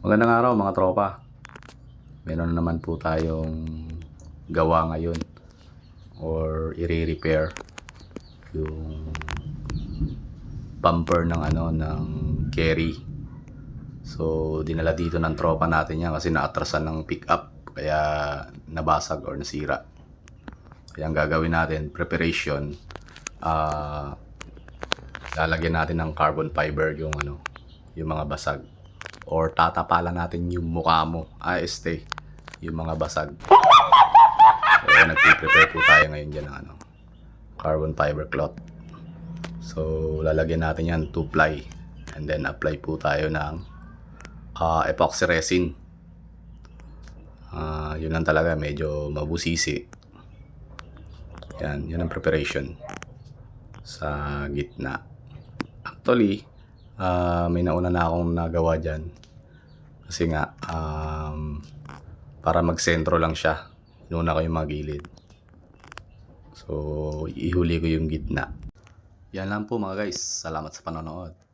Magandang araw mga tropa. Meron na naman po tayong gawa ngayon or i-repair yung bumper ng ano ng carry. So dinala dito ng tropa natin yan kasi naatrasan ng pick up kaya nabasag or nasira. Kaya ang gagawin natin, preparation, ah lalagyan natin ng carbon fiber yung ano, yung mga basag or tatapalan natin yung mukha mo. Ah, este, yung mga basag. So, nagpe-prepare po tayo ngayon dyan ng ano, carbon fiber cloth. So, lalagyan natin yan 2 ply and then apply po tayo ng ah, epoxy resin. Ah, yun lang talaga, medyo mabusisi. Yan, yun ang preparation sa gitna. Actually, ah, may nauna na akong nagawa dyan. Kasi nga, um, para magsentro lang siya. Inuna ko yung mga gilid. So, ihuli ko yung gitna. Yan lang po mga guys. Salamat sa panonood.